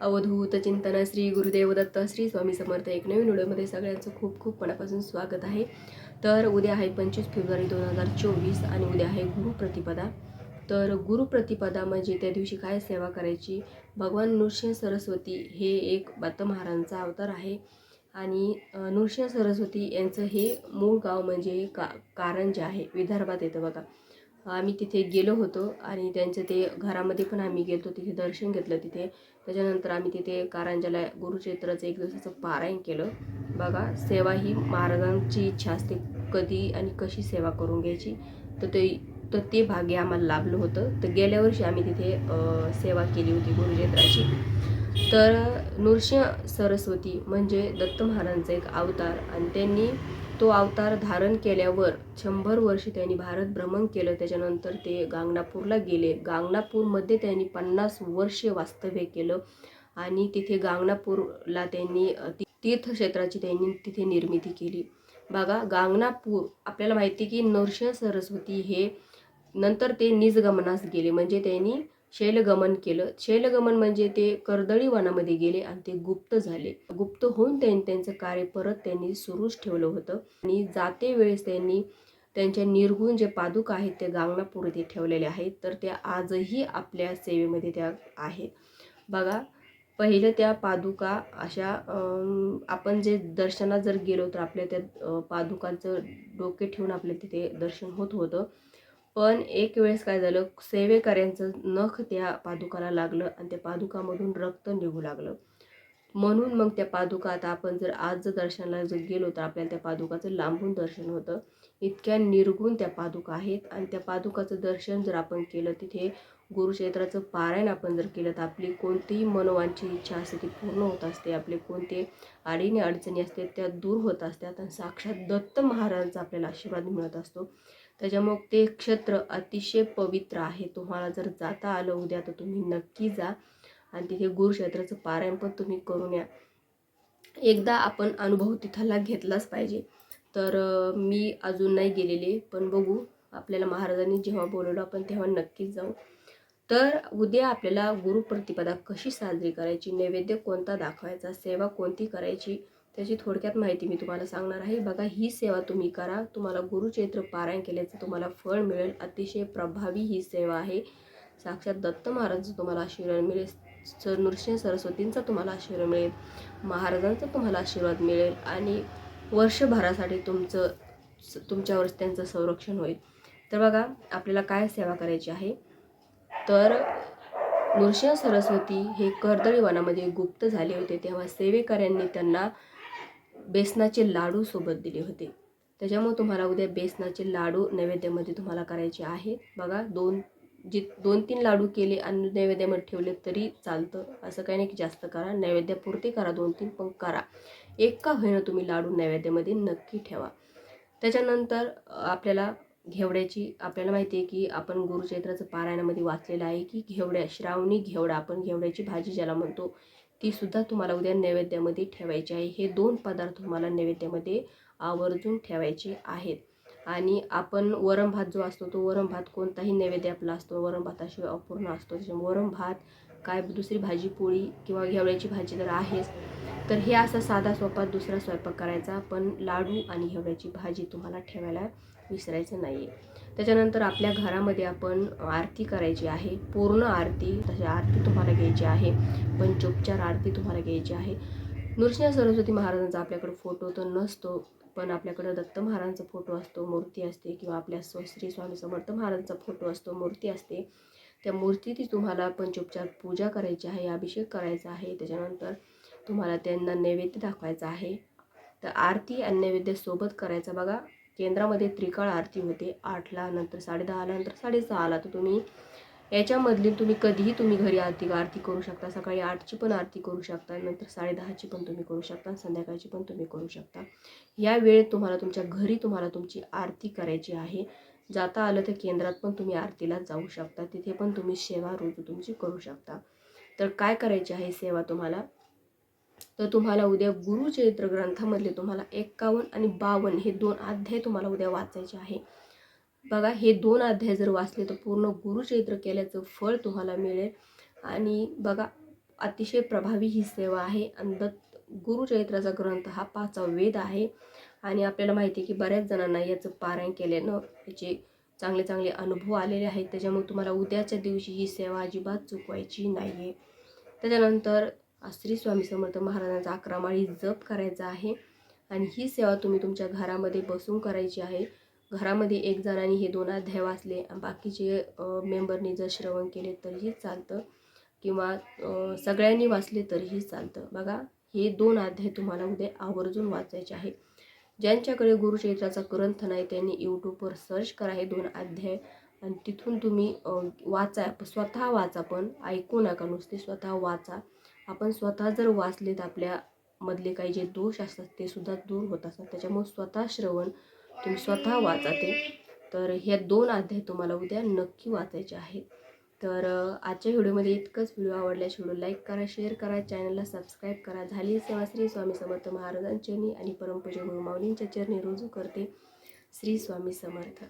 अवधूत चिंतन श्री गुरुदेव दत्त श्री स्वामी समर्थ एक नवीन व्हिडिओमध्ये सगळ्यांचं खूप खूप मनापासून स्वागत आहे. तर उद्या आहे पंचवीस फेब्रुवारी दोन हजार चोवीस आणि उद्या आहे गुरुप्रतिपदा तर गुरुप्रतिपदा म्हणजे त्या दिवशी काय सेवा करायची? भगवान नृसिंह सरस्वती हे एक दत्त महाराजांचा अवतार आहे. आणि नृसिंह सरस्वती यांचं हे मूळ गाव म्हणजे का कारंजा आहे विदर्भात येतं बघा. आम्ही तिथे गेलो होतो आणि त्यांचं ते घरामध्ये पण आम्ही गेलो तिथे दर्शन घेतलं तिथे. त्याच्यानंतर आम्ही तिथे कारंजाला गुरुक्षेत्राचं एक दिवसाचं पारायण केलं. बघा सेवा ही महाराजांची इच्छा असते कधी आणि कशी सेवा करून घ्यायची. तर ते तर ते भाग्य आम्हाला लाभलं होतं. तर गेल्या वर्षी आम्ही तिथे सेवा केली होती गुरुक्षेत्राची. तर नृसिंह सरस्वती म्हणजे दत्त महाराजांचा एक अवतार आणि त्यांनी तो अवतार धारण केल्यावर शंभर वर्ष त्यांनी भारत भ्रमण केलं. त्याच्यानंतर ते गांगणापूरला गेले. गांगणापूरमध्ये त्यांनी पन्नास वर्ष वास्तव्य केलं आणि तिथे गांगणापूरला त्यांनी तीर्थक्षेत्राची त्यांनी तिथे निर्मिती केली. बघा गांगणापूर आपल्याला माहिती की नरसिंह सरस्वती हे नंतर ते निजगमनास गेले. म्हणजे त्यांनी शैलगमन केलं. शैलगमन म्हणजे ते कर्दळी वनामध्ये गेले आणि ते गुप्त झाले. गुप्त होऊन त्यांनी त्यांचं कार्य परत त्यांनी सुरूच ठेवलं होतं. आणि जाते वेळेस त्यांनी त्यांच्या निर्गुण जे पादुका आहेत ते गांगणापूर येथे ठेवलेले आहेत. तर त्या आजही आपल्या सेवेमध्ये त्या आहेत. बघा पहिलं त्या पादुका अशा आपण जे दर्शनात जर गेलो तर आपल्या त्या पादुकांचं डोके ठेवून आपल्या तिथे दर्शन होत होतं. पण एक वेळेस काय झालं सेवेकऱ्यांचं नख त्या पादुकाला लागलं आणि त्या पादुकामधून रक्त निघू लागलं. म्हणून मग त्या पादुका आता आपण जर आज जर दर्शनाला जर गेलो तर आपल्याला त्या पादुकाचं लांबून दर्शन होतं. इतक्या निर्गुण त्या पादुका आहेत आणि त्या पादुकाचं दर्शन जर आपण केलं तिथे गुरुक्षेत्राचं पारायण आपण जर केलं तर आपली कोणतीही मनोवांची इच्छा असते ती पूर्ण होत असते. आपले कोणते अडीने अडचणी असते त्या दूर होत असतात आणि साक्षात दत्त महाराजांचा आपल्याला आशीर्वाद मिळत असतो. त्याच्यामुळे ते क्षेत्र अतिशय पवित्र आहे. तुम्हाला जर जाता आलं उद्या तर तुम्ही नक्की जा. आणि तिथे गुरुक्षेत्राचं पारायण पण तुम्ही करून या. एकदा आपण अनुभव तिथला घेतलाच पाहिजे. तर मी अजून नाही गेलेले पण बघू. आपल्याला महाराजांनी जेव्हा बोलवलं आपण तेव्हा नक्कीच जाऊ. तर उद्या आपल्याला गुरुप्रतिपदा कशी साजरी करायची? नैवेद्य कोणता दाखवायचा? सेवा कोणती करायची? त्याची थोडक्यात माहिती मी तुम्हाला सांगणार आहे. बघा ही सेवा तुम्ही करा. तुम्हाला गुरुचैत्र पारायण केल्याचं तुम्हाला फळ मिळेल. अतिशय प्रभावी ही सेवा आहे. साक्षात दत्त महाराजांचं तुम्हाला आशीर्वाद मिळेल. सर नृसिंह सरस्वतींचा तुम्हाला आशीर्वाद मिळेल. महाराजांचा तुम्हाला आशीर्वाद मिळेल आणि वर्षभरासाठी तुमचं स- तुमच्यावर त्यांचं संरक्षण होईल. तर बघा आपल्याला काय सेवा करायची आहे? तर नृसिंह सरस्वती हे कर्दळी वनामध्ये गुप्त झाले होते तेव्हा सेवेकऱ्यांनी त्यांना बेसनाचे लाडू सोबत दिले होते. त्याच्यामुळे तुम्हाला उद्या बेसनाचे लाडू नैवेद्यामध्ये तुम्हाला करायचे आहेत बघा दोन जी दोन तीन लाडू केले आणि नैवेद्यामध्ये ठेवले तरी चालतं. असं काही नाही की जास्त करा. नैवेद्यापुरते करा दोन तीन पण करा. एक का होईना तुम्ही लाडू नैवेद्यामध्ये नक्की ठेवा. त्याच्यानंतर आपल्याला घेवड्याची आपल्याला माहिती आहे की आपण गुरुचैत्राचं पारायणामध्ये वाचलेलं आहे की घेवड्या श्रावणी घेवडा आपण घेवड्याची भाजी ज्याला म्हणतो ती सुद्धा तुम्हाला उद्या नैवेद्यामध्ये ठेवायची आहे. हे दोन पदार्थ तुम्हाला नैवेद्यामध्ये आवर्जून ठेवायचे आहेत. आणि आपण वरण भात जो असतो तो वरण भात कोणताही नैवेद्य आपला असतो वरण भाताशिवाय अपूर्ण असतो. त्याच्यामुळे वरण भात काय दुसरी भाजी पोळी किंवा घेवड्याची भाजी तर आहेच. तर हे असा साधा स्वयंपाक दुसरा स्वयंपाक करायचा. पण लाडू आणि घेवड्याची भाजी तुम्हाला ठेवायला विसरायचं नाही आहे त्याच्यानंतर आपल्या घरामध्ये आपण आरती करायची आहे. पूर्ण आरती तशी आरती तुम्हाला घ्यायची आहे. पंचोपचार आरती तुम्हाला घ्यायची आहे. नृसिंह सरस्वती महाराजांचा आपल्याकडे फोटो तर नसतो पण आपल्याकडं दत्त महाराजांचा फोटो असतो मूर्ती असते किंवा आपल्या स्व श्री स्वामी समर्थ महाराजांचा फोटो असतो मूर्ती असते. त्या मूर्तीची तुम्हाला पंचोपचार पूजा करायची आहे अभिषेक करायचा आहे त्याच्यानंतर तुम्हाला त्यांना नैवेद्य दाखवायचा आहे. तर आरती आणि नैवेद्य सोबत करायचा बघा. केंद्रामध्ये त्रिकाळ आरती होते आठला नंतर साडेदहाला नंतर साडेसहाला तर तुम्ही याच्यामधली तुम्ही कधीही तुम्ही घरी आरती आरती करू शकता. सकाळी आठची पण आरती करू शकता नंतर साडेदहाची पण तुम्ही करू शकता संध्याकाळची पण तुम्ही करू शकता. या वेळेत तुम्हाला तुमच्या घरी तुम्हाला तुमची आरती करायची आहे. जाता आलं तर केंद्रात पण तुम्ही आरतीला जाऊ शकता. तिथे पण तुम्ही सेवा रोज तुमची करू शकता. तर काय करायची आहे सेवा तुम्हाला? तर तुम्हाला उद्या गुरुचरित्र ग्रंथामधले तुम्हाला एक्कावन्न आणि बावन्न हे दोन अध्याय तुम्हाला उद्या वाचायचे आहे. बघा हे दोन अध्याय जर वाचले तर पूर्ण गुरुचरित्र केल्याचं फळ तुम्हाला मिळेल. आणि बघा अतिशय प्रभावी ही सेवा आहे. आणि दत्त गुरुचरित्राचा ग्रंथ हा पाचवा वेद आहे. आणि आपल्याला माहिती आहे की बऱ्याच जणांना याचं पारायण केल्यानं याचे चांगले चांगले अनुभव आलेले आहेत. त्याच्यामुळे तुम्हाला उद्याच्या दिवशी ही सेवा अजिबात चुकवायची नाही आहे त्याच्यानंतर श्री स्वामी समर्थ महाराजांचा अकरा माळी जप करायचा आहे. आणि ही सेवा तुम्ही तुमच्या घरामध्ये बसून करायची आहे. घरामध्ये एक जणांनी हे दोन अध्याय वाचले. बाकीचे मेंबरनी जर श्रवण केले तरीही चालतं. किंवा सगळ्यांनी वाचले तरीही चालतं. बघा हे दोन अध्याय तुम्हाला उद्या आवर्जून वाचायचे आहे ज्यांच्याकडे गुरुचरित्राचा ग्रंथ नाही त्यांनी यूट्यूबवर सर्च करा हे दोन अध्याय. आणि तिथून तुम्ही वाचा स्वतः वाचा पण. ऐकू नका नुसते स्वतः वाचा. आपण स्वतः जर वाचलेत तर आपल्यामधले काही जे दोष असतात ते सुद्धा दूर होत असतात. त्याच्यामुळे स्वतः श्रवण तुम्ही स्वतः वाचा ते तर हे दोन अध्याय तुम्हाला उद्या नक्की वाचायचे आहेत. तर आजच्या व्हिडिओमध्ये इतकंच. व्हिडिओ आवडल्यास व्हिडिओ लाईक करा शेअर करा चॅनलला सबस्क्राईब करा. झाली सेवा श्री स्वामी समर्थ महाराजांच्या आणि परमपूज्य गुरु माऊलींच्या चरणी रुजू करते. श्री स्वामी समर्थ.